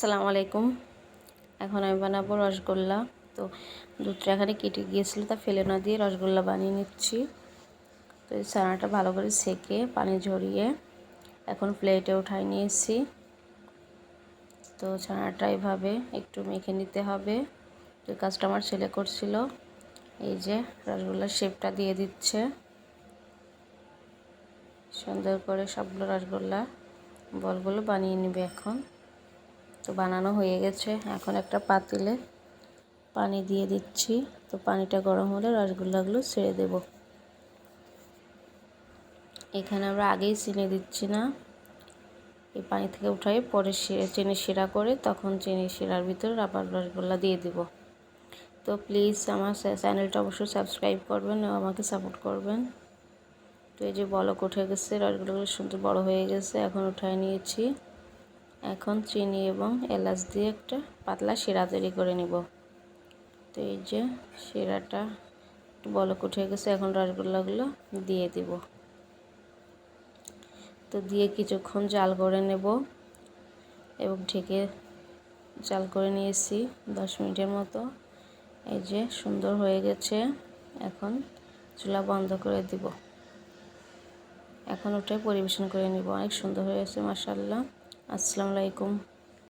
সালাম আলাইকুম। এখন আমি বানাবো রসগোল্লা। তো দুধটা এখানে কেটে গিয়েছিল, তা ফেলে না দিয়ে রসগোল্লা বানিয়ে নিচ্ছি। তো এই ছানাটা ভালো করে সেকে পানি ঝরিয়ে এখন প্লেটে উঠাই নিয়েছি। তো ছানাটা এভাবে একটু মেখে নিতে হবে। তো কাজটা আমার ছেলে করছিল, এই যে রসগোল্লার শেপটা দিয়ে দিচ্ছে। সুন্দর করে সবগুলো রসগোল্লা বলগুলো বানিয়ে নিবে এখন। তো বানানো হয়ে গেছে। এখন একটা পাতিলে পানি দিয়ে দিচ্ছি। তো পানিটা গরম হলে রসগোল্লাগুলো ছেড়ে দেব। এখানে আমরা আগেই চিনি দিচ্ছি না। এই পানি থেকে উঠাই পরে চিনি শিরা করে তখন চিনি শিরার ভিতরে আবার রসগোল্লা দিয়ে দিব। তো প্লিজ আমার চ্যানেলটা অবশ্যই সাবস্ক্রাইব করবেন এবং আমাকে সাপোর্ট করবেন। তো এই যে বলক উঠে গেছে, রসগোল্লাগুলো সুন্দর বড় হয়ে গেছে, এখন উঠায় নিয়েছি। এখন চিনি এবং এলাচ দিয়ে একটা পাতলা শিরা তৈরি করে নিব। তো এই যে শিরাটা একটু বলক উঠে গেছে, এখন রসগোল্লাগুলো দিয়ে দিব। তো দিয়ে কিছুক্ষণ জাল করে নেব এবং ঢেকে জাল করে নিয়েছি দশ মিনিটের মতো। এই যে সুন্দর হয়ে গেছে, এখন চুলা বন্ধ করে দিব। এখন ওটাই পরিবেশন করে নিব, অনেক সুন্দর হয়েছে মাসাল্লাহ আসসালামু আলাইকুম।